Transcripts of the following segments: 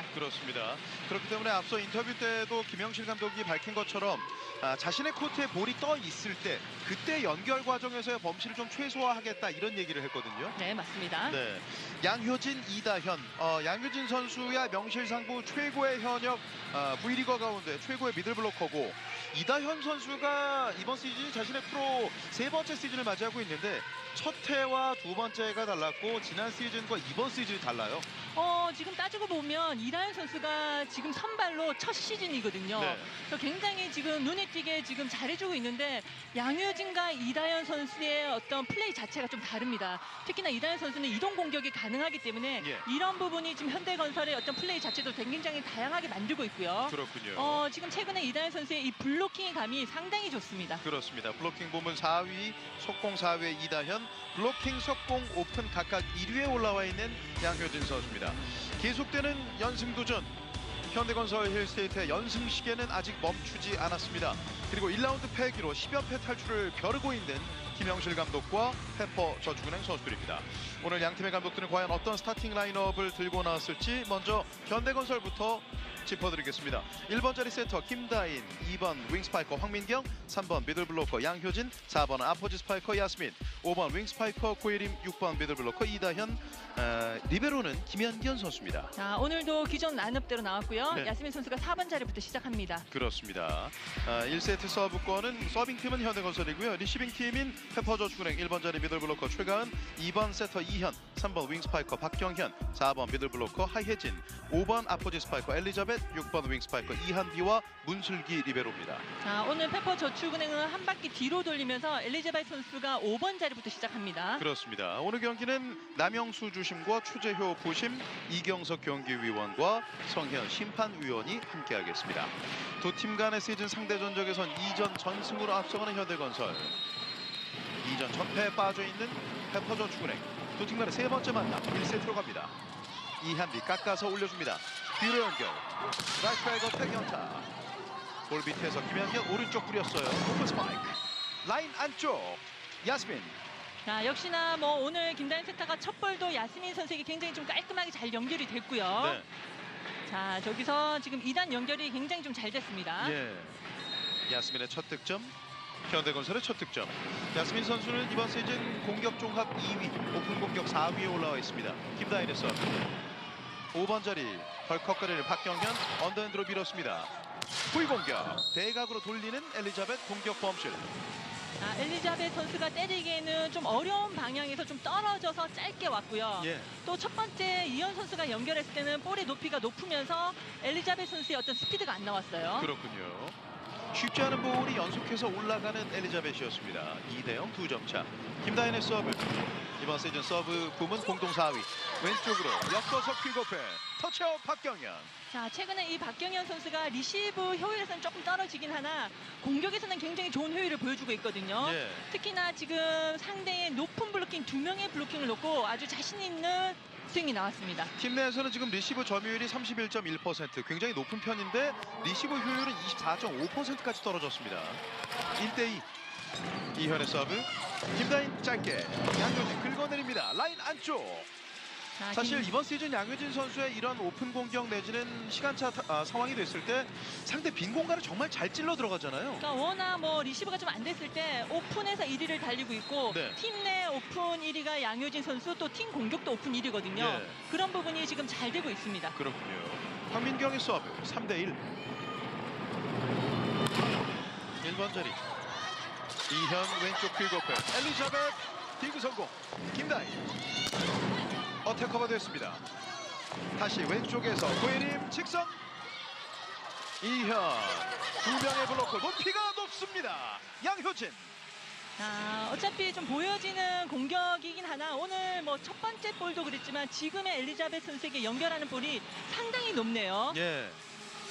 있습니다. 그렇습니다. 그렇기 때문에 앞서 인터뷰 때도 김영실 감독이 밝힌 것처럼 아, 자신의 코트에 볼이 떠 있을 때 그때 연결 과정에서의 범실을 좀 최소화하겠다 이런 얘기를 했거든요. 네, 맞습니다. 네, 양효진, 이다현, 어, 양효진 선수야 명실상부 최고의 현역 어, V리거 가운데 최고의 미들블로커고 이다현 선수가 이번 시즌이 자신의 프로 세 번째 시즌을 맞이하고 있는데 첫 해와 두 번째가 달랐고 지난 시즌과 이번 시즌이 달라요. 어, 지금 따지고 보면 이다현 선수가 지금 선발로 첫 시즌이거든요. 네. 그래서 굉장히 지금 눈에 띄게 지금 잘해주고 있는데 양효진과 이다현 선수의 어떤 플레이 자체가 좀 다릅니다. 특히나 이다현 선수는 이동 공격이 가능하기 때문에 예. 이런 부분이 지금 현대건설의 어떤 플레이 자체도 굉장히 다양하게 만들고 있고요. 그렇군요. 어, 지금 최근에 이다현 선수의 이 블로킹 감이 상당히 좋습니다. 그렇습니다. 블로킹 부문 4위, 속공 4위의 이다현, 블로킹, 속공, 오픈 각각 1위에 올라와 있는 양효진 선수입니다. 계속되는 연승 도전. 현대건설 힐스테이트의 연승 시계는 아직 멈추지 않았습니다. 그리고 1라운드 패기로 10연패 탈출을 벼르고 있는 김영실 감독과 페퍼 저축은행 선수들입니다. 오늘 양 팀의 감독들은 과연 어떤 스타팅 라인업을 들고 나왔을지 먼저 현대건설부터 짚어드리겠습니다. 1번 자리 세터 김다인, 2번 윙스파이커 황민경, 3번 미들블로커 양효진, 4번 아포지 스파이커 야스민, 5번 윙스파이커 고예림, 6번 미들블로커 이다현, 어, 리베로는 김현견 선수입니다. 자, 오늘도 기존 라인업대로 나왔고요. 네. 야스민 선수가 4번 자리부터 시작합니다. 그렇습니다. 아, 1세트 서브권은 서빙팀은 현대건설이고요. 리시빙팀인 페퍼저축은행 1번 자리 미들블로커 최가은, 2번 세터 이현, 3번 윙스파이커 박경현, 4번 미들블로커 하혜진, 5번 아포지 스파이커 엘리자벳, 6번 윙스파이커 이한비와 문슬기 리베로입니다. 자, 오늘 페퍼 저축은행은 한 바퀴 뒤로 돌리면서 엘리자베트 선수가 5번 자리부터 시작합니다. 그렇습니다. 오늘 경기는 남영수 주심과 추재효 부심, 이경석 경기위원과 성현 심판위원이 함께하겠습니다. 두 팀 간의 시즌 상대 전적에선 2전 전승으로 앞서가는 현대건설. 2전 전패에 빠져 있는 페퍼 저축은행. 두 팀 간의 세 번째 만남 1세트로 갑니다. 이한비 깎아서 올려줍니다. 뒤로 연결. 라이트백어 백연타. 볼 밑에서 김현경 오른쪽 뿌렸어요. 오픈 스파이크. 라인 안쪽. 야스민 자, 역시나 뭐 오늘 김다인 세타가 첫 볼도 야스민 선수에게 굉장히 좀 깔끔하게 잘 연결이 됐고요. 네. 자, 저기서 지금 2단 연결이 굉장히 좀 잘 됐습니다. 예. 야스민의 첫 득점. 현대건설의 첫 득점. 야스민 선수는 이번 시즌 공격 종합 2위, 오픈 공격 4위에 올라와 있습니다. 김다인의 서브. 5번 자리 덜컥거리는 박경현 언더핸드로 밀었습니다. 후위 공격. 대각으로 돌리는 엘리자벳 공격 범실. 자, 엘리자베트 선수가 때리기에는 좀 어려운 방향에서 좀 떨어져서 짧게 왔고요. 예. 또첫 번째 이현 선수가 연결했을 때는 볼의 높이가 높으면서 엘리자베트 선수의 어떤 스피드가 안 나왔어요. 그렇군요. 쉽지 않은 볼이 연속해서 올라가는 엘리자벳이었습니다. 2대0 두점 차. 김다인의 서브. 이번 시즌 서브 부문 공동 4위. 왼쪽으로 엮어서 퀵오페. 터치아웃 박경현. 자, 최근에 이 박경현 선수가 리시브 효율에서는 조금 떨어지긴 하나 공격에서는 굉장히 좋은 효율을 보여주고 있거든요. 예. 특히나 지금 상대의 높은 블로킹 두 명의 블로킹을 놓고 아주 자신 있는 스윙이 나왔습니다. 팀 내에서는 지금 리시브 점유율이 31.1% 굉장히 높은 편인데 리시브 효율은 24.5%까지 떨어졌습니다. 1대2 이현의 서브 김다인 짧게 양효진 긁어내립니다. 라인 안쪽 자, 사실 김- 이번 시즌 양효진 선수의 이런 오픈 공격 내지는 시간차 타- 아, 상황이 됐을 때 상대 빈 공간을 정말 잘 찔러 들어가잖아요. 그러니까 워낙 뭐 리시브가 좀 안 됐을 때 오픈에서 1위를 달리고 있고 네. 팀내 오픈 1위가 양효진 선수 또 팀 공격도 오픈 1위거든요. 예. 그런 부분이 지금 잘 되고 있습니다. 그렇군요. 황민경의 서브 3대1 1번 자리 이현 왼쪽 퀵오페 엘리자벳 디그 성공 김다희 어택 커버 됐습니다. 다시 왼쪽에서 고예림 직선. 이현 두 명의 블로커 높이가 높습니다. 양효진. 자, 어차피 좀 보여지는 공격이긴 하나. 오늘 뭐 첫 번째 볼도 그랬지만 지금의 엘리자베트 선수에게 연결하는 볼이 상당히 높네요. 예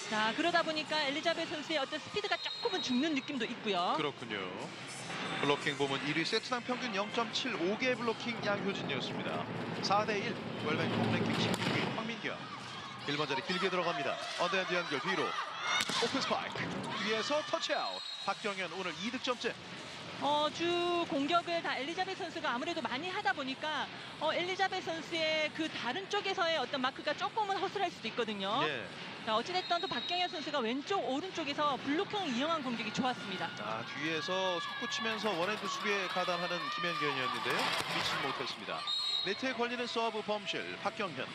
자, 그러다 보니까 엘리자베트 선수의 어떤 스피드가 조금은 죽는 느낌도 있고요. 그렇군요 블로킹 부문 1위 세트당 평균 0.75개 블로킹 양효진이었습니다. 4대1 월뱅 랭킹 16위 황민경 1번 자리 길게 들어갑니다. 언더핸드 연결 뒤로 오픈 스파이크 위에서 터치아웃 박경현 오늘 2득점째 어, 주 공격을 다 엘리자베 선수가 아무래도 많이 하다 보니까 어, 엘리자베 선수의 그 다른 쪽에서의 어떤 마크가 조금은 허술할 수도 있거든요. 예. 자, 어찌됐든 또 박경현 선수가 왼쪽 오른쪽에서 블록형 이용한 공격이 좋았습니다. 아, 뒤에서 솟구치면서 원핸드 수비에 가담하는 김현견이었는데요. 미치지 못했습니다. 네트에 걸리는 서브 범실 박경현.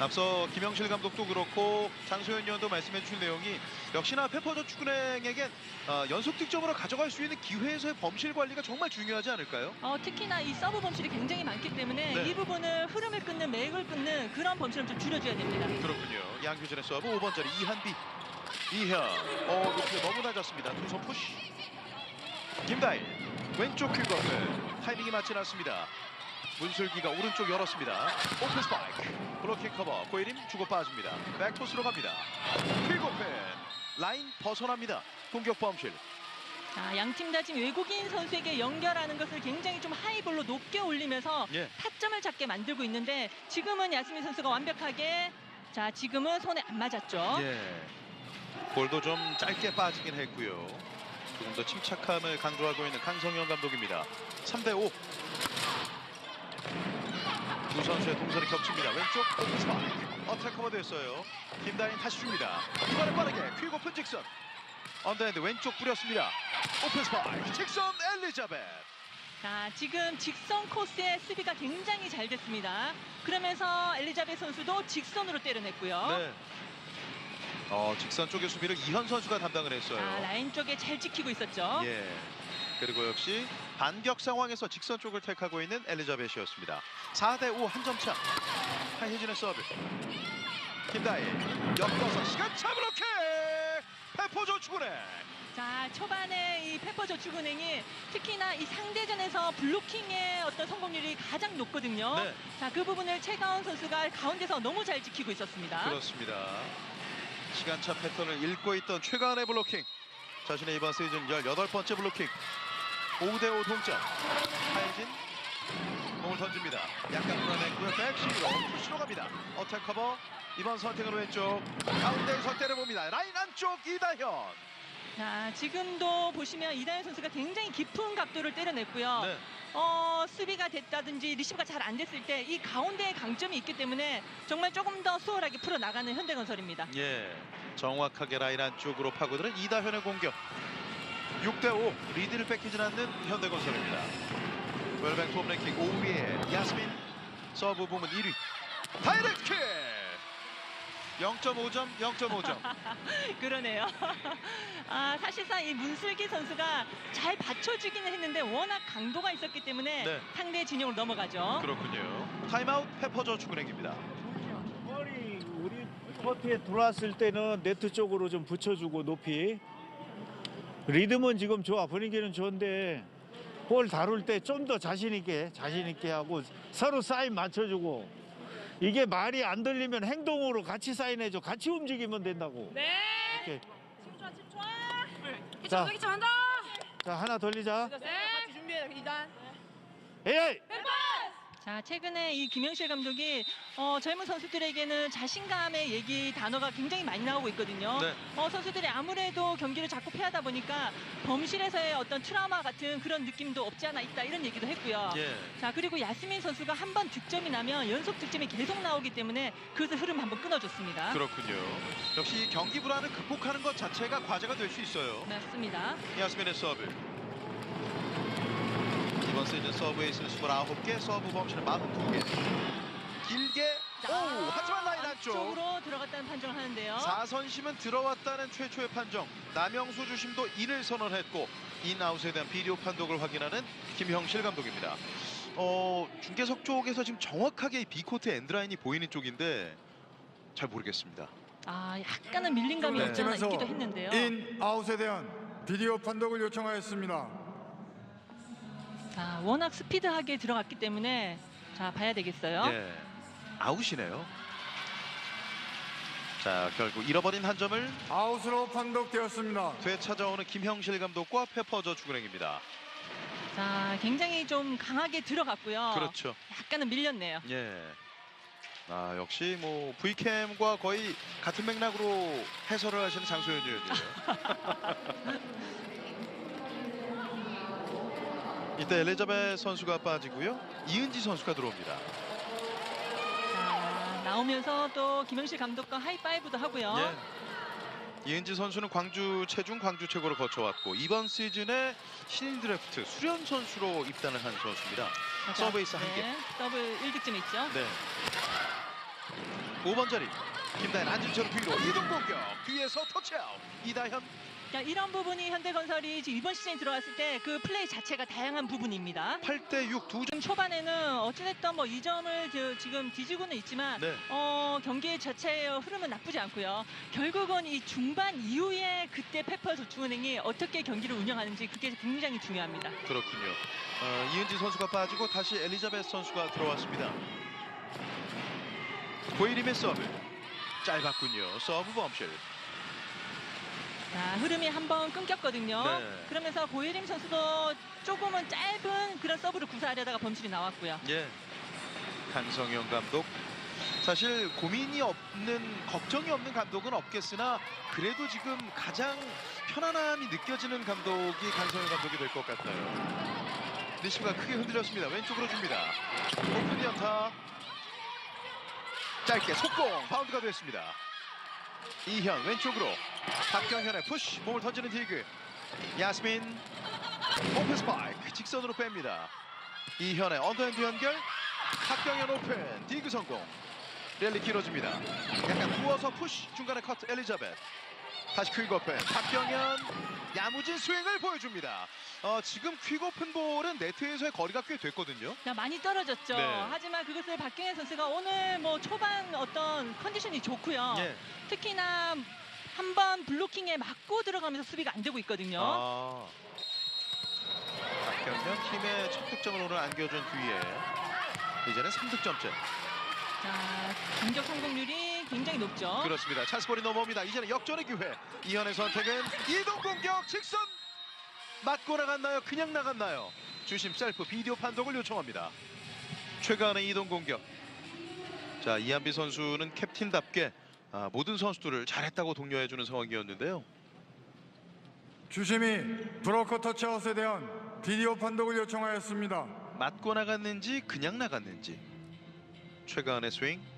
앞서 김영실 감독도 그렇고 장소연 의원도 말씀해 주신 내용이 역시나 페퍼저축은행에겐 어, 연속 득점으로 가져갈 수 있는 기회에서의 범실 관리가 정말 중요하지 않을까요? 어, 특히나 이 서브 범실이 굉장히 많기 때문에 네. 이 부분을 흐름을 끊는 맥을 끊는 그런 범실은 좀 줄여줘야 됩니다. 그렇군요. 양효진의 서브 5번 자리 이한비. 이현. 어, 높이 너무 낮았습니다. 두손 푸시. 김다일. 왼쪽 퀵업을 타이밍이 맞지 않았습니다. 문슬기가 오른쪽 열었습니다. 오픈 스파이크. 블로킹 커버. 고예림 주고 빠집니다. 백토스로 갑니다. 퀵오펜. 라인 벗어납니다. 공격 범실. 자, 양팀 다 지금 외국인 선수에게 연결하는 것을 굉장히 좀 하이볼로 높게 올리면서 예. 타점을 잡게 만들고 있는데 지금은 야스민 선수가 완벽하게 자 지금은 손에 안 맞았죠. 예. 볼도 좀 짧게 빠지긴 했고요. 조금 더 침착함을 강조하고 있는 강성현 감독입니다. 3대 5. 두 선수의 동선이 겹칩니다. 왼쪽 오픈 스파이크. 어택 커버 됐어요. 김다인 다시 줍니다. 이번에 빠르게 퀵 오픈 직선. 언더핸드 왼쪽 뿌렸습니다. 오픈 스파이크. 직선 엘리자벳. 자 지금 직선 코스의 수비가 굉장히 잘 됐습니다. 그러면서 엘리자베 선수도 직선으로 때려냈고요. 네. 어, 직선 쪽의 수비를 이현 선수가 담당을 했어요. 자 라인 쪽에 잘 지키고 있었죠. 예. 그리고 역시 반격 상황에서 직선 쪽을 택하고 있는 엘리자벳이었습니다. 4대 5 한 점 차. 하혜진의 서브. 김다희 엮어서 시간차 블로킹. 추구네. 자 초반에 이 페퍼저축은행이 특히나 이 상대전에서 블로킹의 어떤 성공률이 가장 높거든요. 네. 자그 부분을 최가원 선수가 가운데서 너무 잘 지키고 있었습니다. 그렇습니다. 시간차 패턴을 읽고 있던 최강의 블로킹. 자신의 이번 시즌 18번째 블로킹. 5대 5 동점. 하혜진 공을 던집니다. 약간 불안했고요. 백식으로 푸시로 갑니다. 어택 커버. 이번 선택은 왼쪽. 가운데에서 때려봅니다. 라인 안쪽 이다현. 자 지금도 보시면 이다현 선수가 굉장히 깊은 각도를 때려냈고요. 네. 어, 수비가 됐다든지 리시브가 잘 안 됐을 때 이 가운데에 강점이 있기 때문에 정말 조금 더 수월하게 풀어 나가는 현대건설입니다. 예, 정확하게 라인 안쪽으로 파고드는 이다현의 공격. 6대5 리드를 뺏기진 않는 현대건설입니다. 웰뱅 톱랭킹 5위에 야스민 서브 부문 1위. 다이렉트 킥! 0.5점, 0.5점. 그러네요. 아, 사실상 이 문슬기 선수가 잘 받쳐주기는 했는데 워낙 강도가 있었기 때문에 네. 상대 진영으로 넘어가죠. 그렇군요. 타임아웃 페퍼저 축구행입니다. 볼이 우리 코트에 들어왔을 때는 네트 쪽으로 좀 붙여주고 높이 리듬은 지금 좋아 분위기는 좋은데 볼 다룰 때 좀 더 자신 있게 자신 있게 하고 서로 사인 맞춰주고 이게 말이 안 들리면 행동으로 같이 사인해줘 같이 움직이면 된다고 네. 이렇게. 집중 집중. 자. 기초 기초 한다. 자 하나 돌리자 네. 같이 준비해. 2단. 에이 자, 최근에 이 김영실 감독이 어, 젊은 선수들에게는 자신감의 얘기 단어가 굉장히 많이 나오고 있거든요. 네. 어, 선수들이 아무래도 경기를 자꾸 패하다 보니까 범실에서의 어떤 트라우마 같은 그런 느낌도 없지 않아 있다 이런 얘기도 했고요. 예. 자 그리고 야스민 선수가 한 번 득점이 나면 연속 득점이 계속 나오기 때문에 그것을 흐름 한번 끊어줬습니다. 그렇군요. 역시 경기 불안을 극복하는 것 자체가 과제가 될 수 있어요. 맞습니다. 야스민의 서브. 이번 시즌 서브 에이스는 29개, 서브 범실은 42개. 길게, 오! 하지만 라인 안쪽. 안쪽으로 들어갔다는 판정을 하는데요. 4선심은 들어왔다는 최초의 판정. 남영수 주심도 인을 선언했고 인아웃에 대한 비디오 판독을 확인하는 김형실 감독입니다. 어, 중계석 쪽에서 지금 정확하게 이 B코트 엔드라인이 보이는 쪽인데 잘 모르겠습니다. 아 약간은 밀린 감이 네. 팀에서 있기도 했는데요. 인 아웃에 대한 비디오 판독을 요청하였습니다. 자 워낙 스피드하게 들어갔기 때문에 자 봐야 되겠어요. 예. 아웃이네요. 자, 결국 잃어버린 한 점을 아웃으로 판독되었습니다. 되찾아오는 김형실 감독과 페퍼저 축구행입니다. 자 굉장히 좀 강하게 들어갔고요. 그렇죠. 약간은 밀렸네요. 예. 아 역시 뭐 V캠과 거의 같은 맥락으로 해설을 하시는 장소연 의원이에요. 이때 엘리자베스 선수가 빠지고요. 이은지 선수가 들어옵니다. 자, 나오면서 또 김영실 감독과 하이파이브도 하고요. 예. 이은지 선수는 광주 체중 광주 최고로 거쳐왔고 이번 시즌에 신인 드래프트 수련 선수로 입단을 한 선수입니다. 자, 서브에이스 한 개. 네, 더블 1득점 있죠. 네. 5번 자리 김다현 안준철 뒤로 이동 공격 뒤에서 터치아웃 이다현 자, 이런 부분이 현대건설이 지금 이번 시즌에 들어왔을 때 그 플레이 자체가 다양한 부분입니다. 8대 6 두 점. 초반에는 어찌됐든 뭐 2점을 지금 뒤지고는 있지만 네. 어, 경기 자체의 흐름은 나쁘지 않고요. 결국은 이 중반 이후에 그때 페퍼 저축은행이 어떻게 경기를 운영하는지 그게 굉장히 중요합니다. 그렇군요. 어, 이은지 선수가 빠지고 다시 엘리자베스 선수가 들어왔습니다. 고이림의 서브 짧았군요. 서브 범실. 자, 흐름이 한번 끊겼거든요. 네. 그러면서 고예림 선수도 조금은 짧은 그런 서브를 구사하려다가 범실이 나왔고요. 예. 강성영 감독. 사실 고민이 없는 걱정이 없는 감독은 없겠으나 그래도 지금 가장 편안함이 느껴지는 감독이 강성영 감독이 될 것 같아요. 리시브가 크게 흔들렸습니다. 왼쪽으로 줍니다. 오픈 연타. 짧게 속공 바운드가 됐습니다. 이현 왼쪽으로. 박경현의 푸시 몸을 던지는 디그. 야스민 오픈 스파이크 직선으로 뺍니다. 이현의 언더핸드 연결. 박경현 오픈. 디그 성공. 랠리 길어집니다. 약간 부어서 푸시 중간에 커트. 엘리자벳 다시 퀵 오픈 박경현 야무진 스윙을 보여줍니다 어, 지금 퀵 오픈 볼은 네트에서의 거리가 꽤 됐거든요 자, 많이 떨어졌죠. 네. 하지만 그것을 박경현 선수가 오늘 뭐 초반 어떤 컨디션이 좋고요. 예. 특히나 한 번 블로킹에 맞고 들어가면서 수비가 안 되고 있거든요. 아. 박경현 팀의 첫 득점을 오늘 안겨준 뒤에 이제는 3득점째 자, 공격 성공률이 굉장히 높죠. 그렇습니다. 찬스볼이 넘어옵니다. 이제는 역전의 기회. 이현의 선택은 이동 공격 직선 맞고 나갔나요? 그냥 나갔나요? 주심 셀프 비디오 판독을 요청합니다. 최강의 이동 공격. 자 이한비 선수는 캡틴답게 아, 모든 선수들을 잘했다고 독려해주는 상황이었는데요. 주심이 브로커 터치아웃에 대한 비디오 판독을 요청하였습니다. 맞고 나갔는지 그냥 나갔는지. 최강의 스윙.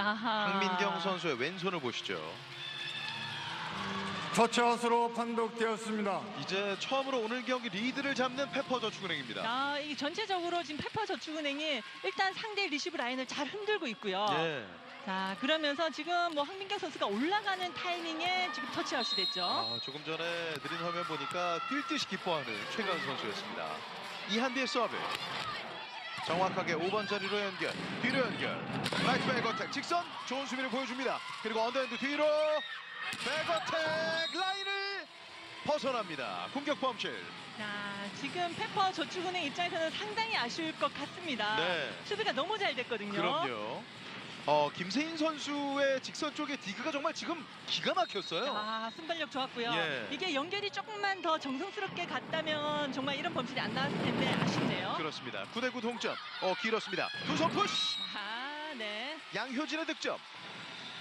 아하. 황민경 선수의 왼손을 보시죠. 터치아웃으로 판독되었습니다. 이제 처음으로 오늘 경기 리드를 잡는 페퍼저축은행입니다. 아, 이 전체적으로 지금 페퍼저축은행이 일단 상대 리시브 라인을 잘 흔들고 있고요. 예. 자, 그러면서 지금 뭐 황민경 선수가 올라가는 타이밍에 지금 터치아웃이 됐죠. 아, 조금 전에 느린 화면 보니까 뛸 듯이 기뻐하는 최강 선수였습니다. 이한디의 서브. 정확하게 5번 자리로 연결, 뒤로 연결. 라이트 백어택 직선 좋은 수비를 보여줍니다. 그리고 언더핸드 뒤로 백어택 라인을 벗어납니다. 공격 범실. 자, 지금 페퍼 저축은행 입장에서는 상당히 아쉬울 것 같습니다. 네. 수비가 너무 잘 됐거든요. 그럼요. 어, 김세인 선수의 직선 쪽에 디그가 정말 지금 기가 막혔어요. 아, 순발력 좋았고요. 예. 이게 연결이 조금만 더 정성스럽게 갔다면 정말 이런 범실이 안 나왔을 텐데 아쉽네요. 그렇습니다. 9대9 동점. 어, 길었습니다. 두 손 푸시. 아, 네. 양효진의 득점.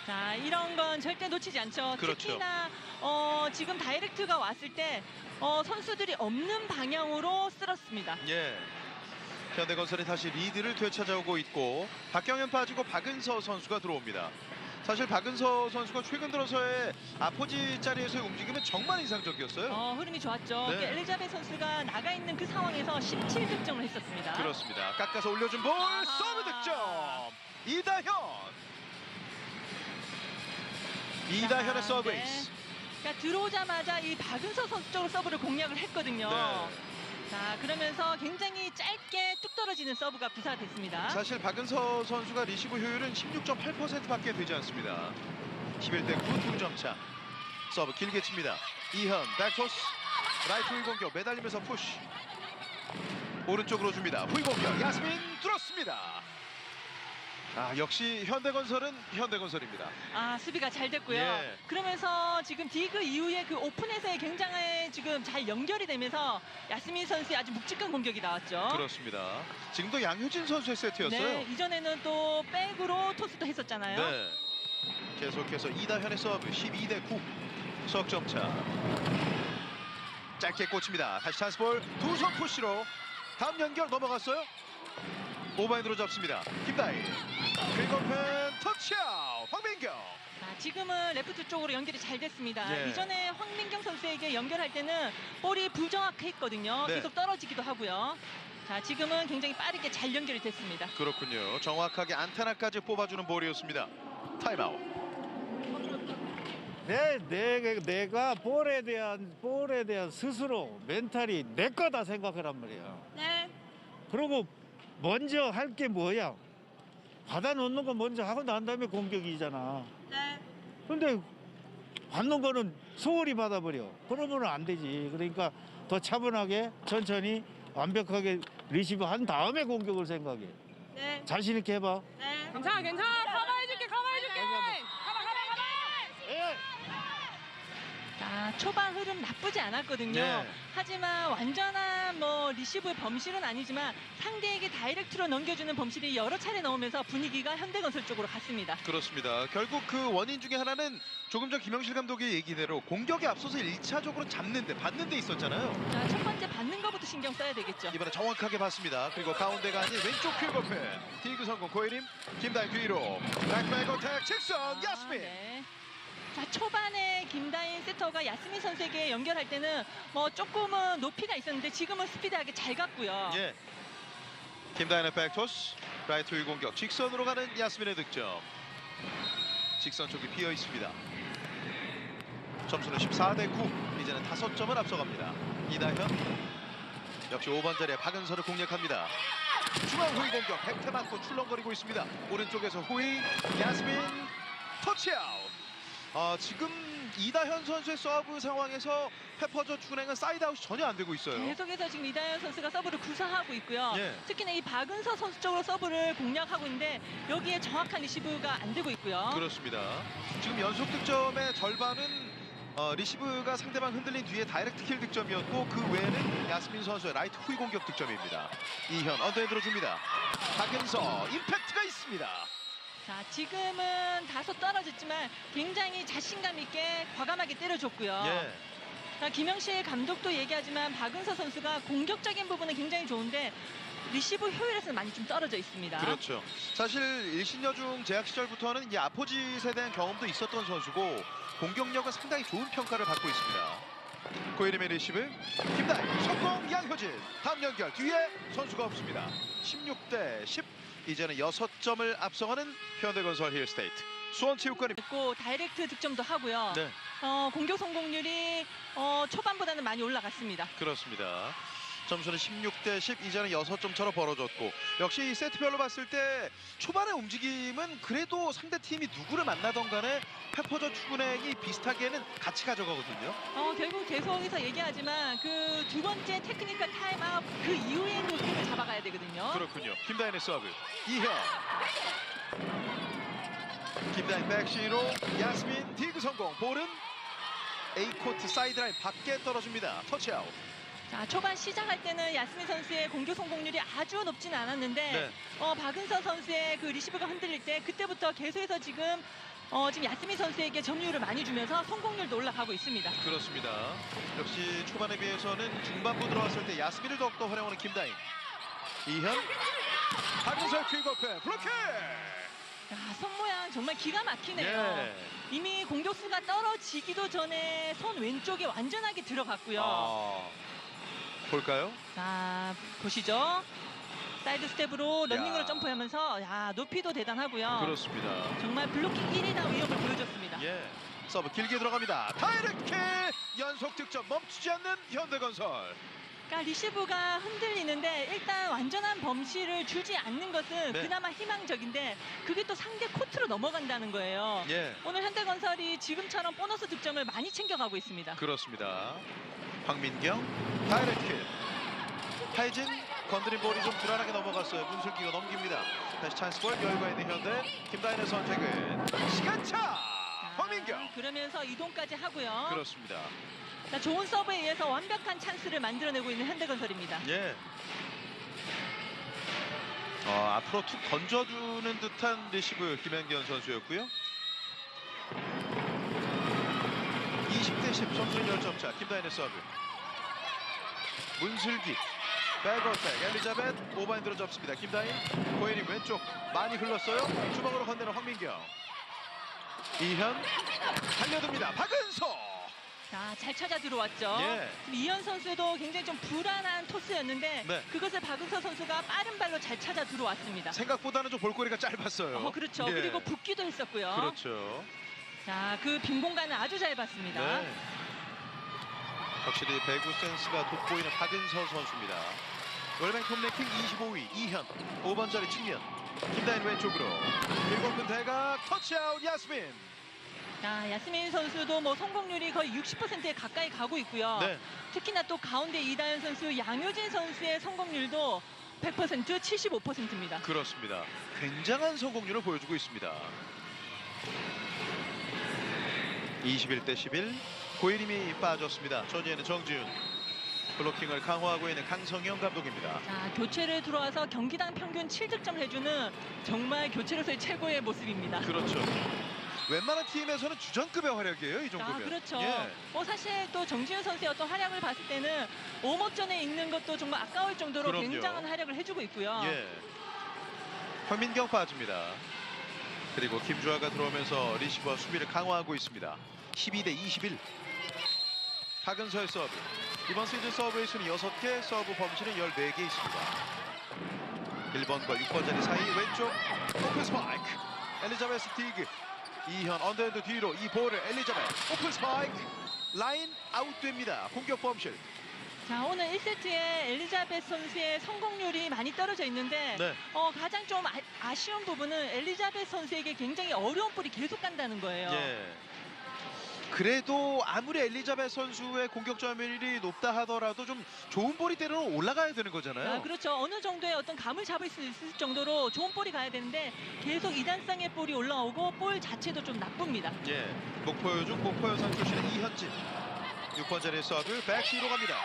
자, 이런 건 절대 놓치지 않죠. 그렇죠. 특히나 어, 지금 다이렉트가 왔을 때 어, 선수들이 없는 방향으로 쓸었습니다. 예. 현대건설이 다시 리드를 되찾아오고 있고 박경현 빠지고 박은서 선수가 들어옵니다. 사실 박은서 선수가 최근 들어서의 아포지 자리에서의 움직임은 정말 인상적이었어요. 어, 흐름이 좋았죠. 네. 그 엘리자베 선수가 나가 있는 그 상황에서 17 득점을 했었습니다. 그렇습니다. 깎아서 올려준 볼 아하. 서브 득점 이다현. 이다현의 자, 서브 네. 에이스. 그러니까 들어오자마자 이 박은서 선수 쪽으로 서브를 공략을 했거든요. 네. 자, 그러면서 굉장히 짧게 뚝 떨어지는 서브가 구사됐습니다. 사실 박은서 선수가 리시브 효율은 16.8%밖에 되지 않습니다. 11대 9 2점 차. 서브 길게 칩니다. 이현 백토스 라이트 위 공격 매달리면서 푸시. 오른쪽으로 줍니다. 후 공격 야스민 뚫었습니다. 아 역시 현대건설은 현대건설입니다. 아, 수비가 잘 됐고요. 예. 그러면서 지금 디그 이후에 그 오픈에서의 굉장히 지금 잘 연결이 되면서 야스민 선수의 아주 묵직한 공격이 나왔죠. 그렇습니다. 지금도 양효진 선수의 세트였어요. 네, 이전에는 또 백으로 토스도 했었잖아요. 네. 계속해서 이다현의 서브 12 대 9 석점 차. 짧게 꽂힙니다. 다시 찬스볼 두 손 푸시로 다음 연결 넘어갔어요. 오바인드로 잡습니다. 김다희 긁어펜 터치아웃 황민경 자, 지금은 레프트 쪽으로 연결이 잘 됐습니다. 예. 이전에 황민경 선수에게 연결할 때는 볼이 부정확했거든요. 네. 계속 떨어지기도 하고요. 자, 지금은 굉장히 빠르게 잘 연결이 됐습니다. 그렇군요. 정확하게 안테나까지 뽑아주는 볼이었습니다. 타임아웃. 내, 내, 내가 볼에 대한 볼에 대한 스스로 멘탈이 내 거다 생각하란 말이야. 네. 그리고 먼저 할 게 뭐야? 받아 놓는 거 먼저 하고 난 다음에 공격이잖아. 네. 근데 받는 거는 소홀히 받아버려. 그러면 안 되지. 그러니까 더 차분하게 천천히 완벽하게 리시브 한 다음에 공격을 생각해. 네. 자신 있게 해봐. 네. 괜찮아 괜찮아 커버해줄게 커버해줄게 가봐 가봐 가봐 예. 자, 초반 흐름 나쁘지 않았거든요. 네. 하지만 완전한 뭐 리시브 범실은 아니지만 상대에게 다이렉트로 넘겨주는 범실이 여러 차례 나오면서 분위기가 현대건설 쪽으로 갔습니다. 그렇습니다. 결국 그 원인 중에 하나는 조금 전 김영실 감독의 얘기대로 공격에 앞서서 1차적으로 잡는데 받는 데 있었잖아요. 자, 첫 번째 받는 것부터 신경 써야 되겠죠. 이번에 정확하게 봤습니다. 그리고 가운데가 아닌 왼쪽 킬버펜 디그 성공 고혜림 김다희 뒤로 백백 어택 직선 아, 야스민 네. 자, 초반에 김다인 세터가 야스민 선수에게 연결할 때는 뭐 조금은 높이가 있었는데 지금은 스피드하게 잘 갔고요. 예. 김다현의 백토스 라이트 위 공격 직선으로 가는 야스민의 득점. 직선 쪽이 비어 있습니다. 점수는 14대 9 이제는 5점을 앞서갑니다. 이다현. 역시 5번 자리에 박은서를 공략합니다. 중앙 후위 공격 백태 맞고 출렁거리고 있습니다. 오른쪽에서 후위 야스민 터치아웃 아, 지금 이다현 선수의 서브 상황에서 페퍼저 준행은 사이드아웃이 전혀 안 되고 있어요 계속해서 지금 이다현 선수가 서브를 구사하고 있고요. 예. 특히나 이 박은서 선수 쪽으로 서브를 공략하고 있는데 여기에 정확한 리시브가 안 되고 있고요. 그렇습니다. 지금 연속 득점의 절반은 어, 리시브가 상대방 흔들린 뒤에 다이렉트 킬 득점이었고 그 외에는 야스민 선수의 라이트 후위 공격 득점입니다. 이현 언더헤드로 줍니다. 박은서 임팩트가 있습니다. 자, 지금은 다소 떨어졌지만 굉장히 자신감 있게 과감하게 때려줬고요. 예, 자, 김영실 감독도 얘기하지만 박은서 선수가 공격적인 부분은 굉장히 좋은데 리시브 효율에서는 많이 좀 떨어져 있습니다. 그렇죠. 사실 일신여중 재학 시절부터는 이 아포짓에 대한 경험도 있었던 선수고 공격력은 상당히 좋은 평가를 받고 있습니다. 고이름의 리시브 김다희 성공 양효진 다음 연결 뒤에 선수가 없습니다. 16대 10 이제는 6점을 앞서가는 현대건설 힐스테이트 수원체육관입니다. 있고 다이렉트 득점도 하고요. 네. 어, 공격 성공률이 어, 초반보다는 많이 올라갔습니다. 그렇습니다. 점수는 16대 10 이제는 6점 차로 벌어졌고 역시 이 세트별로 봤을 때 초반의 움직임은 그래도 상대 팀이 누구를 만나던 간에 페퍼저 추구행이 비슷하게는 같이 가져가거든요. 어, 결국 계속해서 얘기하지만 그 두 번째 테크니컬 타임아웃 그 이후에 노트를 잡아가야 되거든요. 그렇군요. 김다인의 서브. 이현. 김다인 백시로 야스민 디그 성공. 볼은 A코트 사이드라인 밖에 떨어집니다. 터치아웃. 자, 초반 시작할 때는 야스민 선수의 공격 성공률이 아주 높지는 않았는데 네. 어, 박은서 선수의 그 리시브가 흔들릴 때 그때부터 계속해서 지금 어, 지금 야스민 선수에게 점유율을 많이 주면서 성공률도 올라가고 있습니다. 그렇습니다. 역시 초반에 비해서는 중반부 들어왔을 때 야스민을 더욱더 활용하는 김다인. 이현. 박은서의 퀵어패 블로킹. 야, 손 모양 정말 기가 막히네요. 예. 이미 공격수가 떨어지기도 전에 손 왼쪽에 완전하게 들어갔고요. 아, 볼까요? 자, 보시죠. 사이드 스텝으로 런닝으로 야. 점프하면서 야, 높이도 대단하고요. 그렇습니다. 정말 블로킹 1위다 위협을 보여줬습니다. 예. 서브 길게 들어갑니다. 다이렉트 킥! 연속 득점 멈추지 않는 현대건설. 그러니까 리시브가 흔들리는데 일단 완전한 범실을 주지 않는 것은 네. 그나마 희망적인데 그게 또 상대 코트로 넘어간다는 거예요. 예. 오늘 현대건설이 지금처럼 보너스 득점을 많이 챙겨가고 있습니다. 그렇습니다. 황민경 다이렉트 킥. 하이진 건드린 볼이 좀 불안하게 넘어갔어요. 문슬기가 넘깁니다. 다시 찬스볼 열과 있는 현대 김다인의 선택은 시간차 자, 황민경 그러면서 이동까지 하고요. 그렇습니다. 자, 좋은 서브에 의해서 완벽한 찬스를 만들어내고 있는 현대건설입니다. 예. 어, 앞으로 툭 던져주는 듯한 리시브 김현견 선수였고요. 20대 10 점수는 10점 차 김다인의 서브. 문슬기 백어택 엘리자벳 오바인드로 접습니다. 김다인 고현이 왼쪽 많이 흘렀어요. 주먹으로 건네는 황민경 이현 달려듭니다. 박은서 자, 잘 찾아 들어왔죠. 예. 이현 선수도 굉장히 좀 불안한 토스였는데 네. 그것을 박은서 선수가 빠른 발로 잘 찾아 들어왔습니다. 생각보다는 좀 볼거리가 짧았어요. 어, 그렇죠. 예. 그리고 붙기도 했었고요. 그렇죠. 자, 그 빈 공간을 아주 잘 봤습니다. 네. 확실히 배구 센스가 돋보이는 박은서 선수입니다. 월뱅 톱랭킹 25위 이현 5번 자리 측면 김다인 왼쪽으로 일곱 분 대각 터치아웃 야스민 자, 야스민 선수도 뭐 성공률이 거의 60%에 가까이 가고 있고요. 네. 특히나 또 가운데 이다현 선수, 양효진 선수의 성공률도 100% 75%입니다. 그렇습니다. 굉장한 성공률을 보여주고 있습니다. 21대 11 고일임이 빠졌습니다. 전위에는 정지훈 블로킹을 강화하고 있는 강성영 감독입니다. 자, 교체를 들어와서 경기당 평균 7득점 해주는 정말 교체로서의 최고의 모습입니다. 그렇죠. 웬만한 팀에서는 주전급의 활약이에요, 이 정도면. 아, 그렇죠. 예. 뭐 사실 또 정지현 선수의 어떤 활약을 봤을 때는 오목전에 있는 것도 정말 아까울 정도로 그럼요. 굉장한 활약을 해주고 있고요. 예. 황민경 빠집니다. 그리고 김주아가 들어오면서 리시버 수비를 강화하고 있습니다. 12대 21. 박은서의 서브. 이번 시즌 서브의 순위 6개, 서브 범실은 14개 있습니다. 1번과 6번 자리 사이 왼쪽 오픈 스파이크. 엘리자베스 디그. 이현 언더핸드 뒤로 이 볼을 엘리자베스 오픈 스파이크. 라인 아웃됩니다. 공격 범실. 자 오늘 1세트에 엘리자베스 선수의 성공률이 많이 떨어져 있는데 네. 어, 가장 좀 아, 쉬운 부분은 엘리자베스 선수에게 굉장히 어려운 볼이 계속 간다는 거예요. 예. 그래도 아무리 엘리자베스 선수의 공격 점유율이 높다 하더라도 좀 좋은 볼이 때로는 올라가야 되는 거잖아요. 아, 그렇죠. 어느 정도의 어떤 감을 잡을 수 있을 정도로 좋은 볼이 가야 되는데 계속 이단상의 볼이 올라오고 볼 자체도 좀 나쁩니다. 예. 목포 요중 목포 여상 출신의 이현진. 6번 자리의 서브 백시로 갑니다.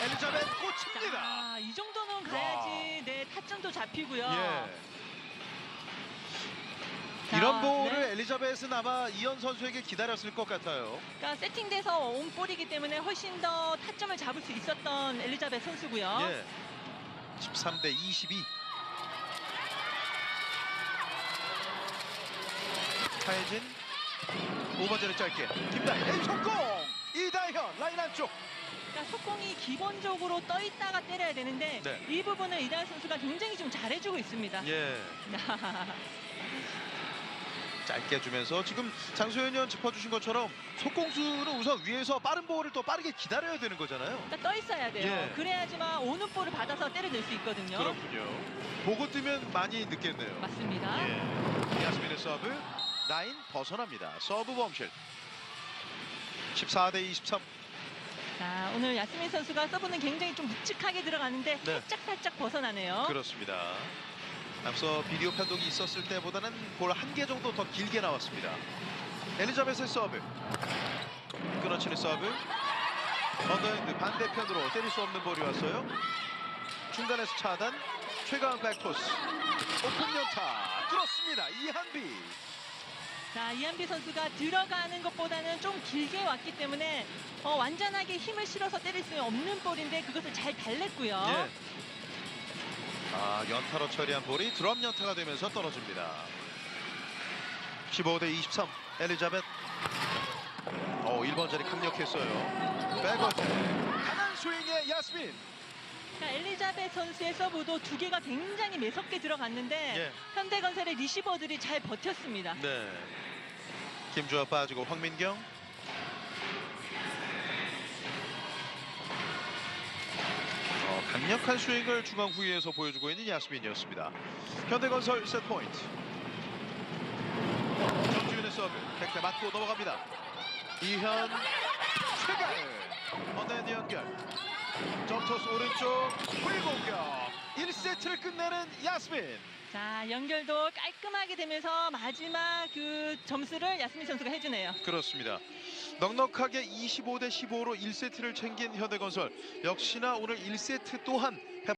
엘리자베스 꽂힙니다. 아, 이 정도는 가야지 네 타점도 잡히고요. 예. 자, 이런 볼을 네. 엘리자베스는 아마 이현 선수에게 기다렸을 것 같아요. 그러니까 세팅돼서 온 볼이기 때문에 훨씬 더 타점을 잡을 수 있었던 엘리자베스 선수고요. 예. 13대 22. 차혜진 5번 자리 짧게 김다희 왼 속공 이다현 라인 안쪽 그러니까 속공이 기본적으로 떠 있다가 때려야 되는데 네. 이 부분을 이다현 선수가 굉장히 좀 잘해주고 있습니다. 예 짧게 주면서 지금 장소연이 형 짚어주신 것처럼 속공수는 우선 위에서 빠른 볼을 또 빠르게 기다려야 되는 거잖아요 그러니까 떠 있어야 돼요. 예. 그래야지만 오는 볼을 받아서 때려낼 수 있거든요. 그렇군요 보고 뜨면 많이 늦겠네요 맞습니다. 예. 야스민의 서브 라인 벗어납니다 서브 범실 14 대 23 자, 오늘 야스민 선수가 서브는 굉장히 좀 묵직하게 들어가는데 네. 살짝 살짝 벗어나네요. 그렇습니다. 앞서 비디오 판독이 있었을 때보다는 볼 한 개 정도 더 길게 나왔습니다. 엘리자베스의 서브. 끊어치는 서브. 언더핸드 반대편으로 때릴 수 없는 볼이 왔어요. 중간에서 차단. 최강 백토스. 오픈 연타. 뚫었습니다. 이한비. 자, 이한비 선수가 들어가는 것보다는 좀 길게 왔기 때문에 어, 완전하게 힘을 실어서 때릴 수 없는 볼인데 그것을 잘 달랬고요. 예. 아, 연타로 처리한 볼이 드럼 연타가 되면서 떨어집니다. 15 대 23. 엘리자벳. 어, 1번 자리 강력했어요. 백어택. 강한 스윙의 야스민. 엘리자베스 선수의 서브도 두 개가 굉장히 매섭게 들어갔는데 예. 현대건설의 리시버들이 잘 버텼습니다. 네. 김주아 빠지고 황민경. 강력한 스윙을 중앙 후위에서 보여주고 있는 야스민이었습니다. 현대건설 세트 포인트. 정지윤의 서브. 백대 맞고 넘어갑니다. 이현 최갈. 언더핸드 연결. 점토스 오른쪽 불공격. 1세트를 끝내는 야스민. 자, 연결도 깔끔하게 되면서 마지막 그 점수를 야스민 선수가 해주네요. 그렇습니다. 넉넉하게 25대 15로 1세트를 챙긴 현대건설. 역시나 오늘 1세트 또한